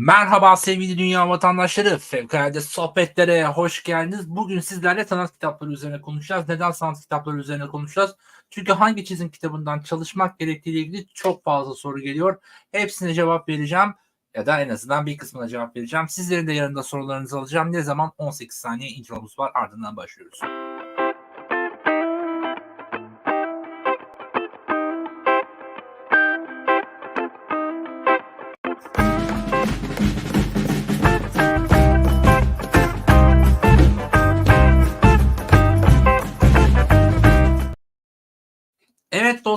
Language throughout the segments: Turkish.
Merhaba sevgili dünya vatandaşları. Fevkalade sohbetlere hoş geldiniz. Bugün sizlerle sanat kitapları üzerine konuşacağız. Neden sanat kitapları üzerine konuşacağız? Çünkü hangi çizim kitabından çalışmak gerektiğiyle ilgili çok fazla soru geliyor. Hepsine cevap vereceğim ya da en azından bir kısmına cevap vereceğim. Sizlerin de yanında sorularınızı alacağım. Ne zaman? 18 saniye intromuz var. Ardından başlıyoruz.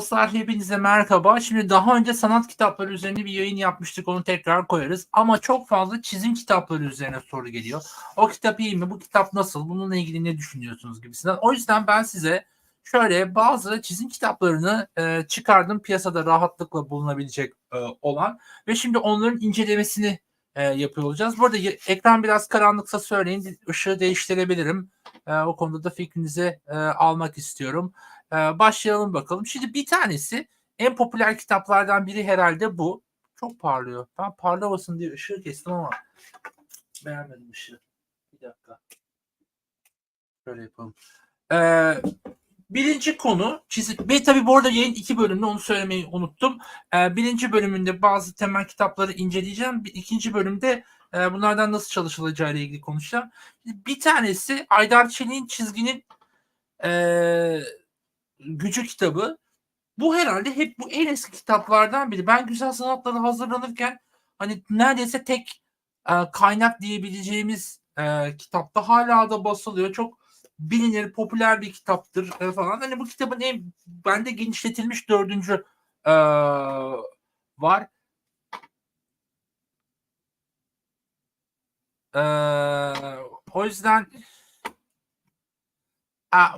Dostlar hepinize merhaba. Şimdi daha önce sanat kitapları üzerine bir yayın yapmıştık. Onu tekrar koyarız. Ama çok fazla çizim kitapları üzerine soru geliyor. O kitap iyi mi? Bu kitap nasıl? Bununla ilgili ne düşünüyorsunuz gibisinden. O yüzden ben size şöyle bazı çizim kitaplarını e, çıkardım. Piyasada rahatlıkla bulunabilecek e, olan. Ve şimdi onların incelemesini e, yapıyor olacağız. Bu arada ekran biraz karanlıksa söyleyin. Işığı değiştirebilirim. E, o konuda da fikrinizi e, almak istiyorum. Ee, başlayalım bakalım. Şimdi bir tanesi en popüler kitaplardan biri herhalde bu. Çok parlıyor. Ben parlamasın diye ışığı kestim ama beğenmedim ışığı. Bir dakika. Şöyle yapalım. Ee, birinci konu çizim. Ve tabii bu arada yayın iki bölümde onu söylemeyi unuttum. Ee, birinci bölümünde bazı temel kitapları inceleyeceğim. Bir, ikinci bölümde e, bunlardan nasıl çalışılacağı ile ilgili konuşacağım. Bir tanesi Aydar Çelik'in çizginin eee Gücü kitabı. Bu herhalde hep bu en eski kitaplardan biri. Ben güzel sanatlara hazırlanırken hani neredeyse tek e, kaynak diyebileceğimiz e, kitapta hala da basılıyor. Çok bilinir, popüler bir kitaptır e, falan. Hani bu kitabın en bende genişletilmiş dördüncü e, var. E, o yüzden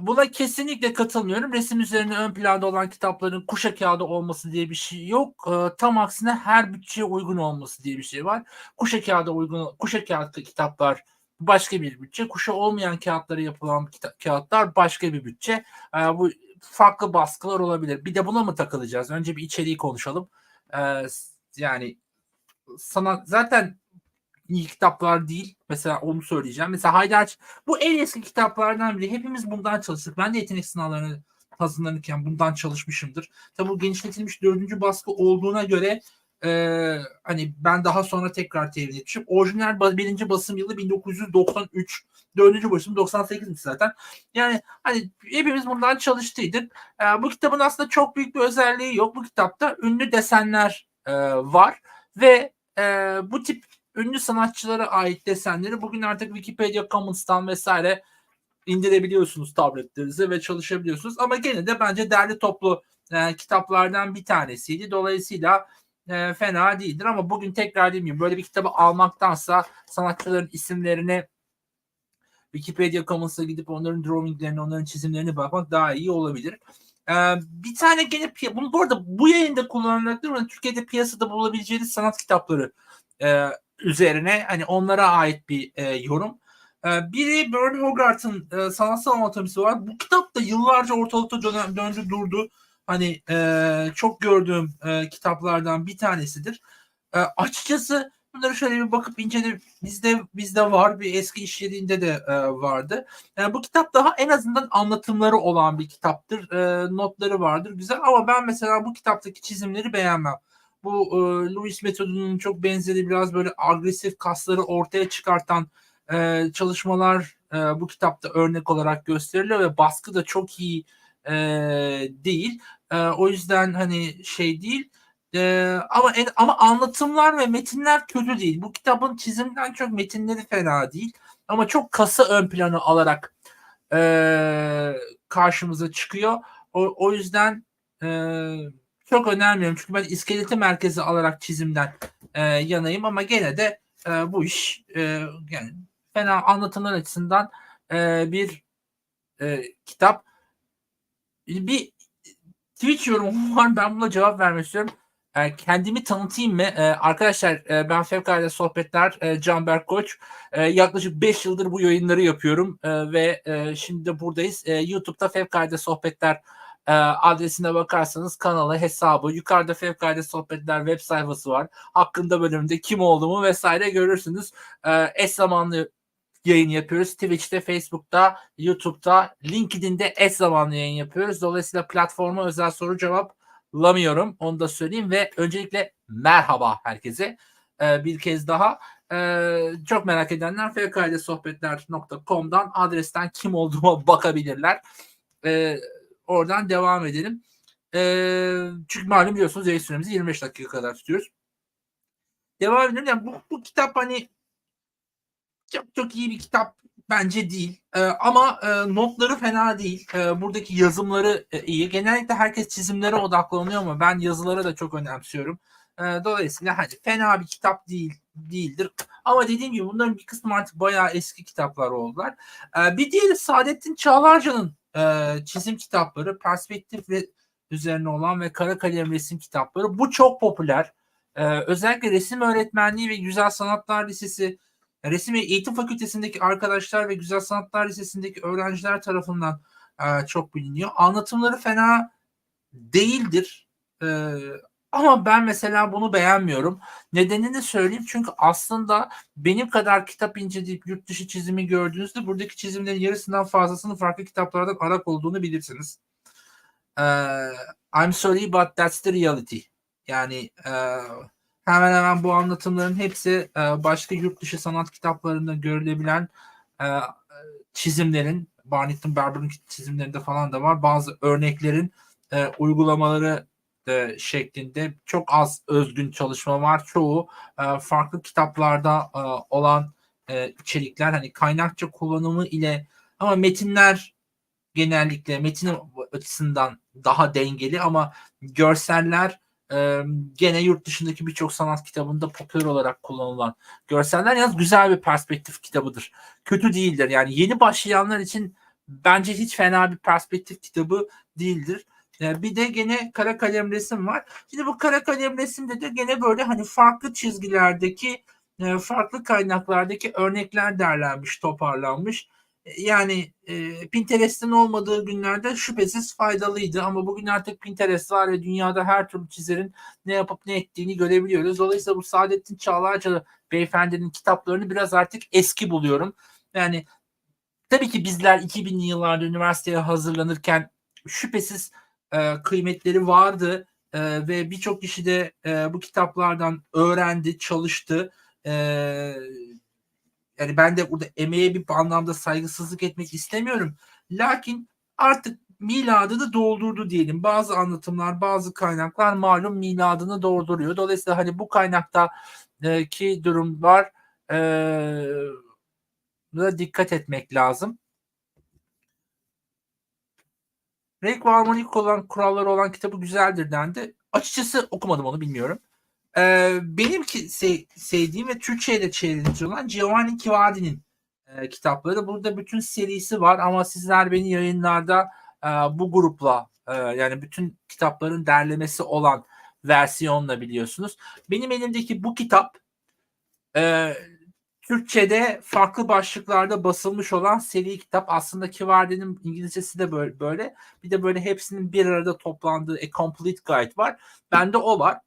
Buna kesinlikle katılmıyorum. Resim üzerine ön planda olan kitapların kuşa kağıdı olması diye bir şey yok. Ee, tam aksine her bütçeye uygun olması diye bir şey var. Kuşa kağıda uygun, kuşa kağıtlı kitaplar başka bir bütçe. Kuşa olmayan kağıtları yapılan kağıtlar başka bir bütçe. Ee, bu farklı baskılar olabilir. Bir de buna mı takılacağız? Önce bir içeriği konuşalım. Ee, yani sanat zaten iyi kitaplar değil. Mesela onu söyleyeceğim. Mesela Haydar bu en eski kitaplardan biri. Hepimiz bundan çalıştık. Ben de yetenek sınavlarını hazırlanırken bundan çalışmışımdır. Tabi bu genişletilmiş dördüncü baskı olduğuna göre e, hani ben daha sonra tekrar temin etmişim. Orijinal birinci basım yılı 1993. Dördüncü basım 98'miş zaten. Yani hani hepimiz bundan çalıştıydık. E, bu kitabın aslında çok büyük bir özelliği yok. Bu kitapta ünlü desenler e, var ve e, bu tip ünlü sanatçılara ait desenleri bugün artık Wikipedia Commons'tan vesaire indirebiliyorsunuz tabletlerinize ve çalışabiliyorsunuz. Ama gene de bence derli toplu e, kitaplardan bir tanesiydi. Dolayısıyla e, fena değildir ama bugün tekrar demeyeyim böyle bir kitabı almaktansa sanatçıların isimlerini Wikipedia Commons'a gidip onların drawinglerini, onların çizimlerini bakmak daha iyi olabilir. Ee, bir tane gene bunu bu arada bu yayında kullanılacaktır ama Türkiye'de piyasada bulabileceğiniz sanat kitapları e, üzerine hani onlara ait bir e, yorum. E, biri Bern Hogarth'ın e, sanatsal anatomisi var. Bu kitap da yıllarca ortalıkta dönen, döndü durdu. Hani e, çok gördüğüm e, kitaplardan bir tanesidir. E, açıkçası bunları şöyle bir bakıp incele bizde bizde var bir eski iş de e, vardı. E, bu kitap daha en azından anlatımları olan bir kitaptır. E, notları vardır güzel ama ben mesela bu kitaptaki çizimleri beğenmem bu e, Lewis metodunun çok benzeri biraz böyle agresif kasları ortaya çıkartan e, çalışmalar e, bu kitapta örnek olarak gösteriliyor ve baskı da çok iyi e, değil. E, o yüzden hani şey değil. E, ama en, ama anlatımlar ve metinler kötü değil. Bu kitabın çizimden çok metinleri fena değil. Ama çok kası ön plana alarak e, karşımıza çıkıyor. O, o yüzden e, çok önermiyorum. Çünkü ben iskeleti merkezi alarak çizimden e, yanayım ama gene de e, bu iş e, yani fena anlatımlar açısından e, bir e, kitap. Bir Twitch yorumu var. Ben buna cevap vermek istiyorum. E, kendimi tanıtayım mı? E, arkadaşlar e, ben Fevkalade Sohbetler e, Canberk Koç. E, yaklaşık 5 yıldır bu yayınları yapıyorum e, ve e, şimdi de buradayız. E, YouTube'da Fevkalade Sohbetler e, adresine bakarsanız kanalı, hesabı, yukarıda Fevkalade Sohbetler web sayfası var. Hakkında bölümünde kim olduğumu vesaire görürsünüz. E, eş zamanlı yayın yapıyoruz. Twitch'te, Facebook'ta, YouTube'da, LinkedIn'de eş zamanlı yayın yapıyoruz. Dolayısıyla platforma özel soru cevaplamıyorum. Onu da söyleyeyim ve öncelikle merhaba herkese. Ee, bir kez daha ee, çok merak edenler fevkaladesohbetler.com'dan adresten kim olduğuma bakabilirler. Ee, oradan devam edelim. Ee, çünkü malum biliyorsunuz yayın süremizi 25 dakika kadar tutuyoruz. Devam edelim. Yani bu, bu kitap hani çok çok iyi bir kitap bence değil. Ee, ama e, notları fena değil. Ee, buradaki yazımları e, iyi. Genellikle herkes çizimlere odaklanıyor ama ben yazılara da çok önemsiyorum. Ee, dolayısıyla hani fena bir kitap değil değildir. Ama dediğim gibi bunların bir kısmı artık bayağı eski kitaplar oldular. Ee, bir diğeri Saadettin Çağlarca'nın e, çizim kitapları, perspektif ve üzerine olan ve kara kalem resim kitapları. Bu çok popüler. Ee, özellikle resim öğretmenliği ve güzel sanatlar lisesi Resim Eğitim Fakültesindeki arkadaşlar ve Güzel Sanatlar Lisesi'ndeki öğrenciler tarafından e, çok biliniyor. Anlatımları fena değildir. E, ama ben mesela bunu beğenmiyorum. Nedenini söyleyeyim çünkü aslında benim kadar kitap inceleyip yurt dışı çizimi gördüğünüzde buradaki çizimlerin yarısından fazlasının farklı kitaplardan arak olduğunu bilirsiniz. E, I'm sorry but that's the reality. Yani e, hemen hemen bu anlatımların hepsi e, başka yurt dışı sanat kitaplarında görülebilen e, çizimlerin Barnington Berber'ın çizimlerinde falan da var. Bazı örneklerin e, uygulamaları e, şeklinde çok az özgün çalışma var. Çoğu e, farklı kitaplarda e, olan e, içerikler hani kaynakça kullanımı ile ama metinler genellikle metin açısından daha dengeli ama görseller e, gene yurt dışındaki birçok sanat kitabında popüler olarak kullanılan görseller yalnız güzel bir perspektif kitabıdır. Kötü değildir. Yani yeni başlayanlar için bence hiç fena bir perspektif kitabı değildir. E, bir de gene kara kalem resim var. Şimdi bu kara kalem resimde de gene böyle hani farklı çizgilerdeki e, farklı kaynaklardaki örnekler derlenmiş, toparlanmış yani e, Pinterest'in olmadığı günlerde şüphesiz faydalıydı ama bugün artık Pinterest var ve dünyada her türlü çizerin ne yapıp ne ettiğini görebiliyoruz. Dolayısıyla bu Saadettin Çağlarca beyefendinin kitaplarını biraz artık eski buluyorum. Yani tabii ki bizler 2000'li yıllarda üniversiteye hazırlanırken şüphesiz e, kıymetleri vardı e, ve birçok kişi de e, bu kitaplardan öğrendi, çalıştı. Yani ben de burada emeğe bir anlamda saygısızlık etmek istemiyorum. Lakin artık miladını doldurdu diyelim. Bazı anlatımlar, bazı kaynaklar malum miladını dolduruyor. Dolayısıyla hani bu kaynakta e, ki durumlar e, da dikkat etmek lazım. Renk ve harmonik olan kuralları olan kitabı güzeldir dendi. Açıkçası okumadım onu bilmiyorum. Ee, benim ki se- sevdiğim ve Türkçe'ye de çevrilmiş olan Giovanni Kivadi'nin e, kitapları. Burada bütün serisi var ama sizler beni yayınlarda e, bu grupla e, yani bütün kitapların derlemesi olan versiyonla biliyorsunuz. Benim elimdeki bu kitap e, Türkçe'de farklı başlıklarda basılmış olan seri kitap. Aslında Kivardi'nin İngilizcesi de böyle, böyle. Bir de böyle hepsinin bir arada toplandığı A Complete Guide var. Bende o var.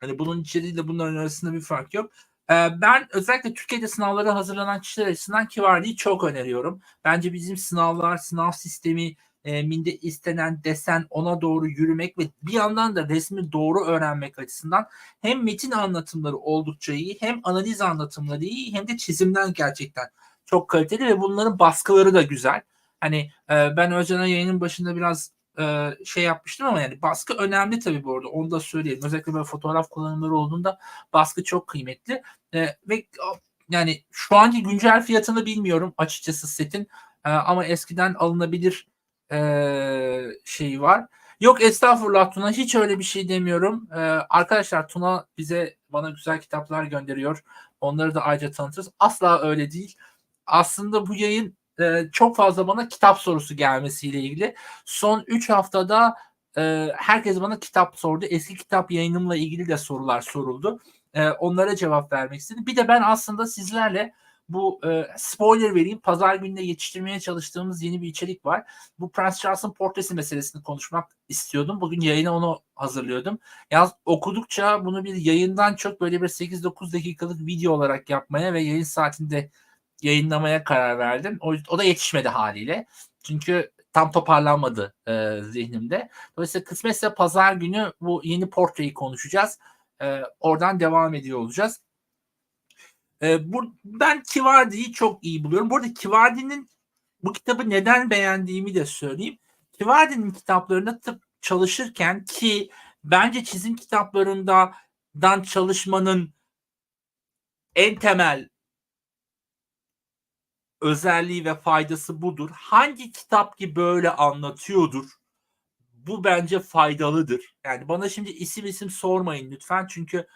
Hani bunun içeriğiyle bunların arasında bir fark yok. Ee, ben özellikle Türkiye'de sınavlara hazırlanan kişiler açısından Kivardi'yi çok öneriyorum. Bence bizim sınavlar, sınav sistemi e, minde istenen desen ona doğru yürümek ve bir yandan da resmi doğru öğrenmek açısından hem metin anlatımları oldukça iyi hem analiz anlatımları iyi hem de çizimden gerçekten çok kaliteli ve bunların baskıları da güzel. Hani e, ben Özcan'a yayının başında biraz e, şey yapmıştım ama yani baskı önemli tabii bu arada onu da söyleyelim. Özellikle böyle fotoğraf kullanımları olduğunda baskı çok kıymetli e, ve yani şu anki güncel fiyatını bilmiyorum açıkçası setin e, ama eskiden alınabilir e, şeyi var. Yok estağfurullah Tuna hiç öyle bir şey demiyorum. Ee, arkadaşlar Tuna bize bana güzel kitaplar gönderiyor. Onları da ayrıca tanıtırız. Asla öyle değil. Aslında bu yayın e, çok fazla bana kitap sorusu gelmesiyle ilgili. Son 3 haftada e, herkes bana kitap sordu. Eski kitap yayınımla ilgili de sorular soruldu. E, onlara cevap vermek istedim. Bir de ben aslında sizlerle Bu e, spoiler vereyim. Pazar gününe yetiştirmeye çalıştığımız yeni bir içerik var. Bu Prens Charles'ın portresi meselesini konuşmak istiyordum. Bugün yayına onu hazırlıyordum. Yalnız okudukça bunu bir yayından çok böyle bir 8-9 dakikalık video olarak yapmaya ve yayın saatinde yayınlamaya karar verdim. O, o da yetişmedi haliyle. Çünkü tam toparlanmadı e, zihnimde. Dolayısıyla kısmetse pazar günü bu yeni portreyi konuşacağız. E, oradan devam ediyor olacağız. E, bu, ben Kivardi'yi çok iyi buluyorum. Bu arada Kivardi'nin bu kitabı neden beğendiğimi de söyleyeyim. Kivardi'nin kitaplarında tıp çalışırken ki bence çizim kitaplarından çalışmanın en temel özelliği ve faydası budur. Hangi kitap ki böyle anlatıyordur? Bu bence faydalıdır. Yani bana şimdi isim isim sormayın lütfen çünkü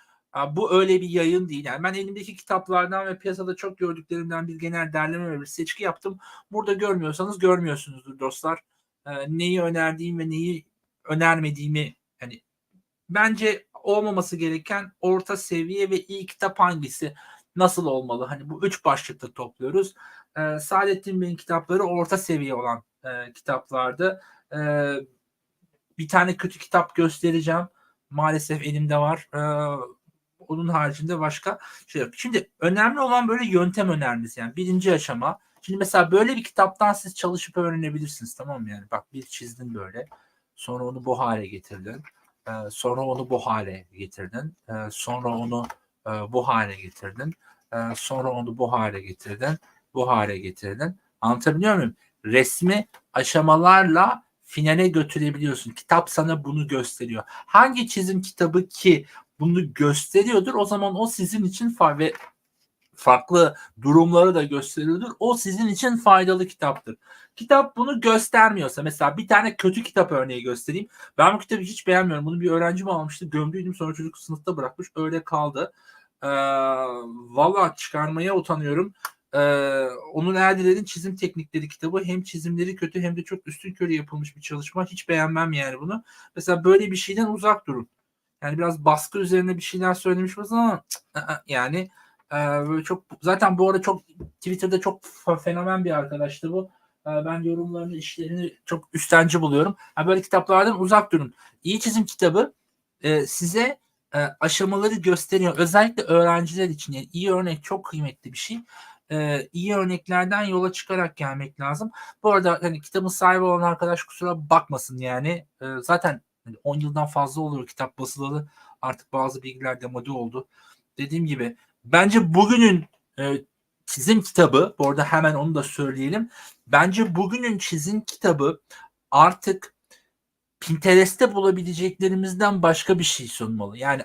bu öyle bir yayın değil. Yani ben elimdeki kitaplardan ve piyasada çok gördüklerimden bir genel derleme ve bir seçki yaptım. Burada görmüyorsanız görmüyorsunuzdur dostlar. Neyi önerdiğim ve neyi önermediğimi hani bence olmaması gereken orta seviye ve iyi kitap hangisi? Nasıl olmalı? Hani bu üç başlıkta topluyoruz. E, Saadettin Bey'in kitapları orta seviye olan e, kitaplardı. E, bir tane kötü kitap göstereceğim. Maalesef elimde var. E, onun haricinde başka şey yok. Şimdi önemli olan böyle yöntem önermesi yani birinci aşama. Şimdi mesela böyle bir kitaptan siz çalışıp öğrenebilirsiniz tamam mı yani? Bak bir çizdin böyle. Sonra onu bu hale getirdin. Ee, sonra onu bu hale getirdin. Ee, sonra onu e, bu hale getirdin. Ee, sonra onu bu hale getirdin. Bu hale getirdin. Anlatabiliyor muyum? Resmi aşamalarla finale götürebiliyorsun. Kitap sana bunu gösteriyor. Hangi çizim kitabı ki bunu gösteriyordur o zaman o sizin için fa ve farklı durumları da gösteriyordur. O sizin için faydalı kitaptır. Kitap bunu göstermiyorsa mesela bir tane kötü kitap örneği göstereyim. Ben bu kitabı hiç beğenmiyorum. Bunu bir öğrencim almıştı. Gömdüydüm sonra çocuk sınıfta bırakmış. Öyle kaldı. Ee, Valla çıkarmaya utanıyorum. Ee, onun Erdiler'in çizim teknikleri kitabı hem çizimleri kötü hem de çok üstün körü yapılmış bir çalışma. Hiç beğenmem yani bunu. Mesela böyle bir şeyden uzak durun. Yani biraz baskı üzerine bir şeyler söylemiş ama yani e, çok zaten bu arada çok Twitter'da çok fenomen bir arkadaştı bu. E, ben yorumlarını, işlerini çok üstenci buluyorum. Yani böyle kitaplardan uzak durun. İyi çizim kitabı e, size e, aşamaları gösteriyor. Özellikle öğrenciler için yani iyi örnek çok kıymetli bir şey. E, iyi örneklerden yola çıkarak gelmek lazım. Bu arada hani kitabın sahibi olan arkadaş kusura bakmasın yani. E, zaten 10 hani yıldan fazla oluyor kitap basılalı. Artık bazı bilgiler demode oldu. Dediğim gibi bence bugünün e, çizim kitabı, bu arada hemen onu da söyleyelim. Bence bugünün çizim kitabı artık Pinterest'te bulabileceklerimizden başka bir şey sunmalı. Yani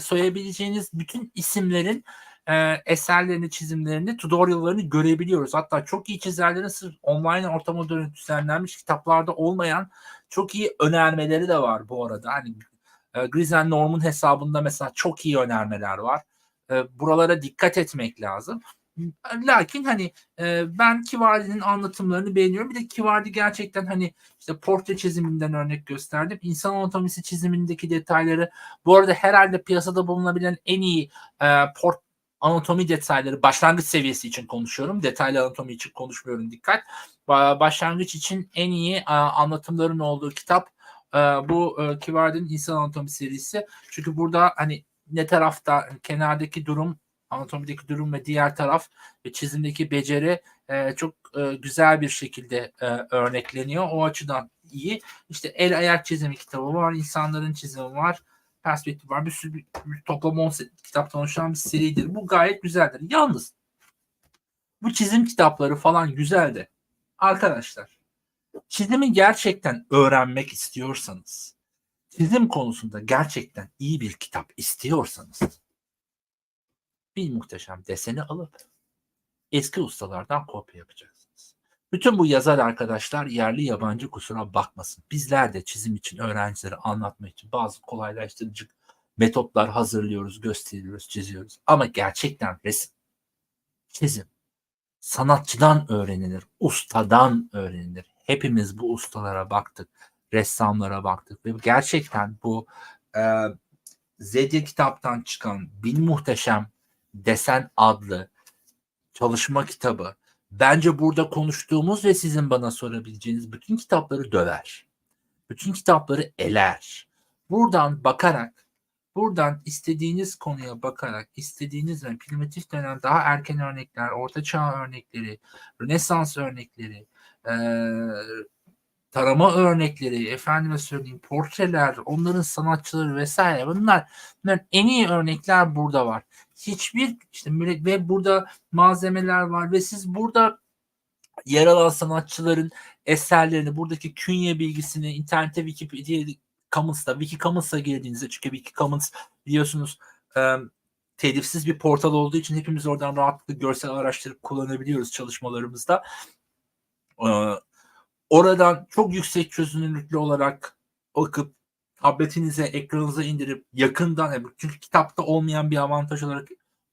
soyabileceğiniz bütün isimlerin e, eserlerini, çizimlerini, tutorial'larını görebiliyoruz. Hatta çok iyi çizerlerin sırf online ortama dönük düzenlenmiş kitaplarda olmayan çok iyi önermeleri de var bu arada. Hani e, Grizen Norm'un hesabında mesela çok iyi önermeler var. E, buralara dikkat etmek lazım. Lakin hani e, ben Kivardi'nin anlatımlarını beğeniyorum. Bir de Kivardi gerçekten hani işte portre çiziminden örnek gösterdim. İnsan anatomisi çizimindeki detayları bu arada herhalde piyasada bulunabilen en iyi e, port anatomi detayları başlangıç seviyesi için konuşuyorum. Detaylı anatomi için konuşmuyorum dikkat. Başlangıç için en iyi anlatımların olduğu kitap bu Kivardi'nin İnsan Anatomi serisi. Çünkü burada hani ne tarafta kenardaki durum anatomideki durum ve diğer taraf ve çizimdeki beceri çok güzel bir şekilde örnekleniyor. O açıdan iyi. İşte el ayak çizimi kitabı var, insanların çizimi var perspektif var. Bir sürü bir, bir toplam 10 kitaptan oluşan bir seridir. Bu gayet güzeldir. Yalnız bu çizim kitapları falan güzel de arkadaşlar çizimi gerçekten öğrenmek istiyorsanız çizim konusunda gerçekten iyi bir kitap istiyorsanız bir muhteşem deseni alıp eski ustalardan kopya yapacağız. Bütün bu yazar arkadaşlar yerli yabancı kusura bakmasın. Bizler de çizim için öğrencilere anlatmak için bazı kolaylaştırıcı metotlar hazırlıyoruz, gösteriyoruz, çiziyoruz. Ama gerçekten resim, çizim sanatçıdan öğrenilir, ustadan öğrenilir. Hepimiz bu ustalara baktık, ressamlara baktık ve gerçekten bu e, Zedye kitaptan çıkan Bil Muhteşem Desen adlı çalışma kitabı bence burada konuştuğumuz ve sizin bana sorabileceğiniz bütün kitapları döver. Bütün kitapları eler. Buradan bakarak buradan istediğiniz konuya bakarak istediğiniz ve primitif dönem daha erken örnekler, orta çağ örnekleri, Rönesans örnekleri, eee tarama örnekleri, efendime söyleyeyim portreler, onların sanatçıları vesaire bunlar, bunların en iyi örnekler burada var. Hiçbir işte ve burada malzemeler var ve siz burada yer alan sanatçıların eserlerini, buradaki künye bilgisini internette Wikipedia Commons'ta, Wiki Commons'a girdiğinizde çünkü Wiki Commons biliyorsunuz e, telifsiz bir portal olduğu için hepimiz oradan rahatlıkla görsel araştırıp kullanabiliyoruz çalışmalarımızda. E, oradan çok yüksek çözünürlüklü olarak bakıp tabletinize, ekranınıza indirip yakından çünkü kitapta olmayan bir avantaj olarak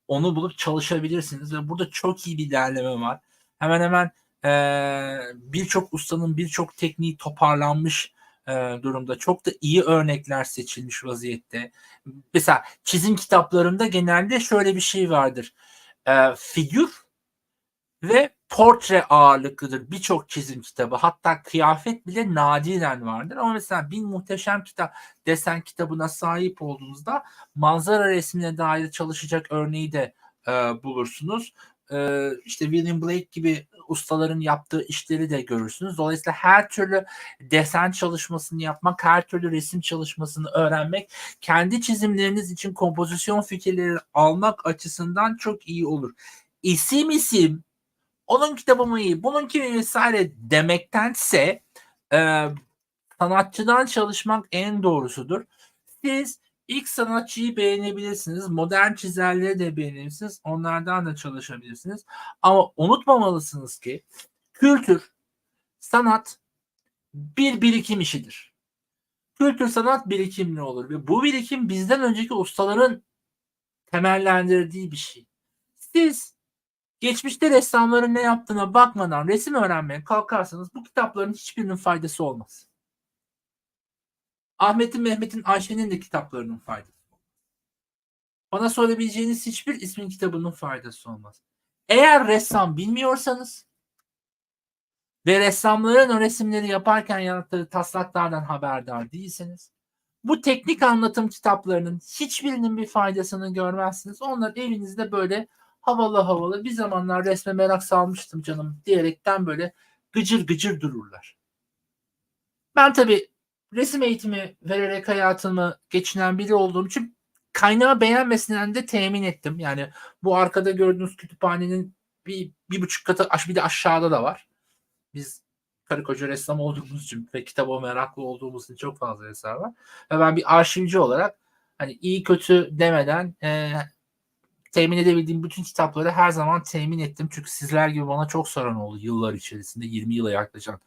onu bulup çalışabilirsiniz ve burada çok iyi bir derleme var. Hemen hemen eee, birçok ustanın birçok tekniği toparlanmış eee, durumda. Çok da iyi örnekler seçilmiş vaziyette. Mesela çizim kitaplarında genelde şöyle bir şey vardır. Eee, figür ve portre ağırlıklıdır birçok çizim kitabı. Hatta kıyafet bile nadiren vardır. Ama mesela bir muhteşem kitap desen kitabına sahip olduğunuzda manzara resmine dair çalışacak örneği de e, bulursunuz. E, işte William Blake gibi ustaların yaptığı işleri de görürsünüz. Dolayısıyla her türlü desen çalışmasını yapmak, her türlü resim çalışmasını öğrenmek, kendi çizimleriniz için kompozisyon fikirleri almak açısından çok iyi olur. İsim isim onun kitabı mı iyi, bunun kimi vesaire demektense e, sanatçıdan çalışmak en doğrusudur. Siz ilk sanatçıyı beğenebilirsiniz, modern çizerleri de beğenebilirsiniz, onlardan da çalışabilirsiniz. Ama unutmamalısınız ki kültür, sanat bir birikim işidir. Kültür sanat birikimli olur ve bu birikim bizden önceki ustaların temellendirdiği bir şey. Siz geçmişte ressamların ne yaptığına bakmadan resim öğrenmeye kalkarsanız bu kitapların hiçbirinin faydası olmaz. Ahmet'in, Mehmet'in, Ayşe'nin de kitaplarının faydası olmaz. Bana söyleyebileceğiniz hiçbir ismin kitabının faydası olmaz. Eğer ressam bilmiyorsanız ve ressamların o resimleri yaparken yarattığı taslaklardan haberdar değilseniz bu teknik anlatım kitaplarının hiçbirinin bir faydasını görmezsiniz. Onları evinizde böyle havalı havalı bir zamanlar resme merak salmıştım canım diyerekten böyle gıcır gıcır dururlar. Ben tabii resim eğitimi vererek hayatımı geçinen biri olduğum için kaynağı beğenmesinden de temin ettim. Yani bu arkada gördüğünüz kütüphanenin bir, bir buçuk katı bir de aşağıda da var. Biz karı koca ressam olduğumuz için ve kitaba meraklı olduğumuz için çok fazla eser var. Ve ben bir arşivci olarak hani iyi kötü demeden e, temin edebildiğim bütün kitapları her zaman temin ettim. Çünkü sizler gibi bana çok soran oldu yıllar içerisinde 20 yıla yaklaşan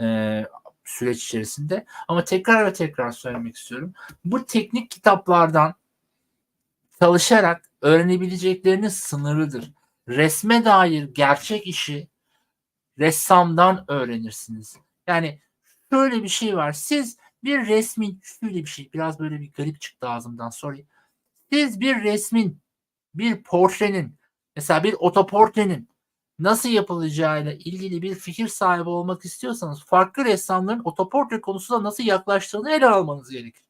e, süreç içerisinde. Ama tekrar ve tekrar söylemek istiyorum. Bu teknik kitaplardan çalışarak öğrenebilecekleriniz sınırlıdır. Resme dair gerçek işi ressamdan öğrenirsiniz. Yani şöyle bir şey var. Siz bir resmin şöyle bir şey biraz böyle bir garip çıktı ağzımdan sorry. Siz bir resmin bir portrenin mesela bir otoportrenin nasıl yapılacağıyla ilgili bir fikir sahibi olmak istiyorsanız farklı ressamların otoportre konusunda nasıl yaklaştığını ele almanız gerekir.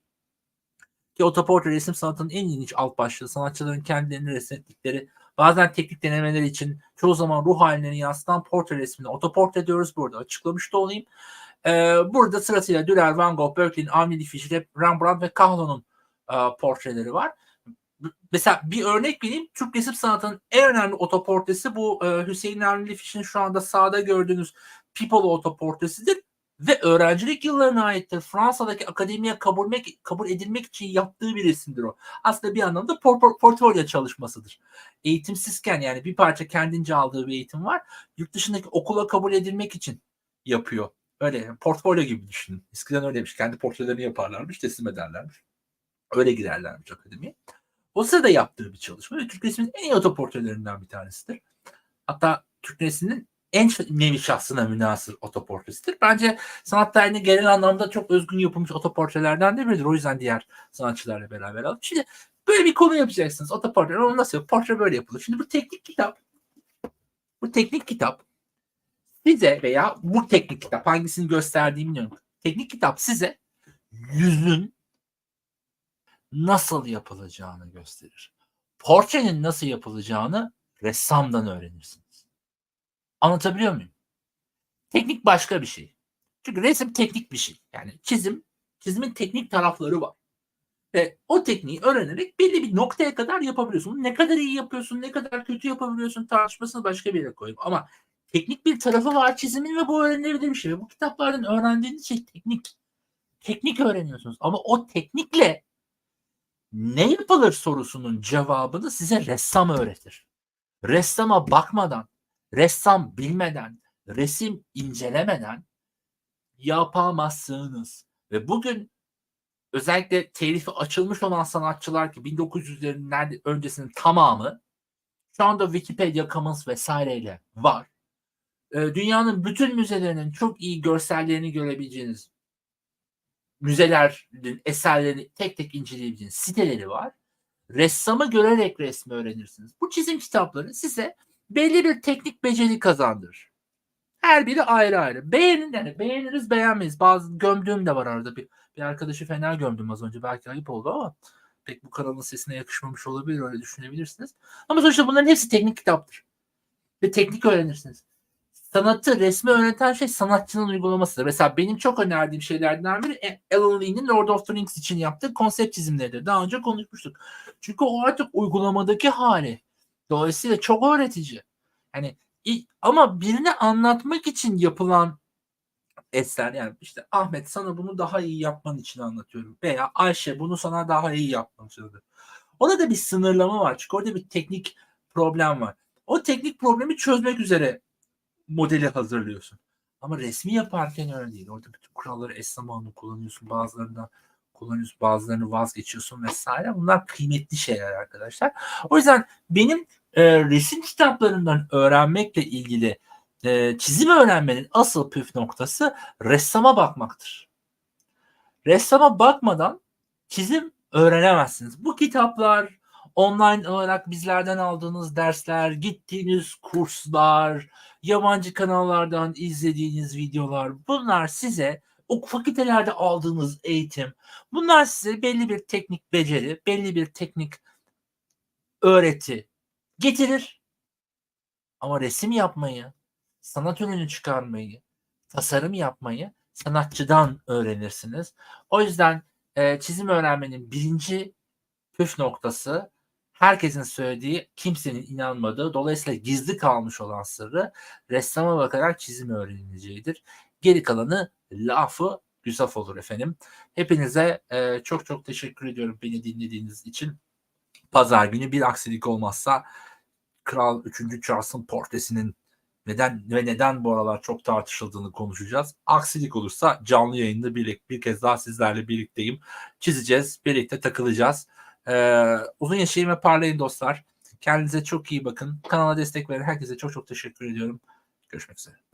Ki otoportre resim sanatının en ilginç alt başlığı sanatçıların kendilerini resmettikleri bazen teknik denemeler için çoğu zaman ruh hallerini yansıtan portre resmini otoportre diyoruz burada açıklamış da olayım. Ee, burada sırasıyla Dürer, Van Gogh, Böcklin, Avni Fischer, Rembrandt ve Kahlon'un e, portreleri var mesela bir örnek vereyim. Türk resim sanatının en önemli otoportresi bu e, Hüseyin Avni Fiş'in şu anda sağda gördüğünüz People otoportresidir ve öğrencilik yıllarına aittir. Fransa'daki akademiye kabul, kabul edilmek için yaptığı bir resimdir o. Aslında bir anlamda por- por- portfolyo çalışmasıdır. Eğitimsizken yani bir parça kendince aldığı bir eğitim var. Yurt dışındaki okula kabul edilmek için yapıyor. Öyle yani portfolyo gibi düşünün. Eskiden öyleymiş. Kendi portrelerini yaparlarmış, teslim ederlermiş. Öyle girerlermiş akademiye. O sırada yaptığı bir çalışma ve Türk resminin en iyi otoportrelerinden bir tanesidir. Hatta Türk resminin en nevi şahsına münasır otoportresidir. Bence sanat tarihinde genel anlamda çok özgün yapılmış otoportrelerden de biridir. O yüzden diğer sanatçılarla beraber alıp. Şimdi böyle bir konu yapacaksınız. Otoportre onu nasıl yapıyor? Portre böyle yapılır. Şimdi bu teknik kitap Bu teknik kitap size veya bu teknik kitap hangisini gösterdiğimi bilmiyorum. Teknik kitap size yüzün nasıl yapılacağını gösterir. Portrenin nasıl yapılacağını ressamdan öğrenirsiniz. Anlatabiliyor muyum? Teknik başka bir şey. Çünkü resim teknik bir şey. Yani çizim, çizimin teknik tarafları var. Ve o tekniği öğrenerek belli bir noktaya kadar yapabiliyorsun. Ne kadar iyi yapıyorsun, ne kadar kötü yapabiliyorsun tartışmasını başka bir yere koyayım. Ama teknik bir tarafı var çizimin ve bu öğrenilebilir bir şey. Bu kitaplardan öğrendiğiniz şey teknik. Teknik öğreniyorsunuz. Ama o teknikle ne yapılır sorusunun cevabını size ressam öğretir. Ressama bakmadan, ressam bilmeden, resim incelemeden yapamazsınız. Ve bugün özellikle telifi açılmış olan sanatçılar ki 1900'lerin nerede öncesinin tamamı şu anda Wikipedia Commons vesaireyle var. Ee, dünyanın bütün müzelerinin çok iyi görsellerini görebileceğiniz müzelerin eserlerini tek tek inceleyebileceğiniz siteleri var. Ressamı görerek resmi öğrenirsiniz. Bu çizim kitapları size belli bir teknik beceri kazandırır. Her biri ayrı ayrı. Beğenin yani beğeniriz beğenmeyiz. Bazı gömdüğüm de var arada. Bir, bir arkadaşı fena gömdüm az önce. Belki ayıp oldu ama pek bu kanalın sesine yakışmamış olabilir. Öyle düşünebilirsiniz. Ama sonuçta bunların hepsi teknik kitaptır. Ve teknik öğrenirsiniz. Sanatı, resmi öğreten şey sanatçının uygulamasıdır. Mesela benim çok önerdiğim şeylerden biri Alan Lee'nin Lord of the Rings için yaptığı konsept çizimleridir. Daha önce konuşmuştuk. Çünkü o artık uygulamadaki hali. Dolayısıyla çok öğretici. Yani ama birini anlatmak için yapılan eser yani işte Ahmet sana bunu daha iyi yapman için anlatıyorum veya Ayşe bunu sana daha iyi yapman için Orada da bir sınırlama var çünkü orada bir teknik problem var. O teknik problemi çözmek üzere modeli hazırlıyorsun. Ama resmi yaparken öyle değil. Orada bütün kuralları eş zamanlı kullanıyorsun. Bazılarında kullanıyorsun. Bazılarını vazgeçiyorsun vesaire. Bunlar kıymetli şeyler arkadaşlar. O yüzden benim e, resim kitaplarından öğrenmekle ilgili e, çizim öğrenmenin asıl püf noktası ressama bakmaktır. Ressama bakmadan çizim öğrenemezsiniz. Bu kitaplar, online olarak bizlerden aldığınız dersler, gittiğiniz kurslar, yabancı kanallardan izlediğiniz videolar bunlar size o fakültelerde aldığınız eğitim bunlar size belli bir teknik beceri, belli bir teknik öğreti getirir. Ama resim yapmayı, sanat ürünü çıkarmayı, tasarım yapmayı sanatçıdan öğrenirsiniz. O yüzden e, çizim öğrenmenin birinci püf noktası herkesin söylediği, kimsenin inanmadığı, dolayısıyla gizli kalmış olan sırrı ressama bakarak çizim öğrenileceğidir. Geri kalanı lafı güzel olur efendim. Hepinize e, çok çok teşekkür ediyorum beni dinlediğiniz için. Pazar günü bir aksilik olmazsa Kral 3. Charles'ın portresinin neden ve neden bu aralar çok tartışıldığını konuşacağız. Aksilik olursa canlı yayında bir, bir kez daha sizlerle birlikteyim. Çizeceğiz, birlikte takılacağız. Ee, uzun yaşayın ve parlayın dostlar. Kendinize çok iyi bakın. Kanala destek veren herkese çok çok teşekkür ediyorum. Görüşmek üzere.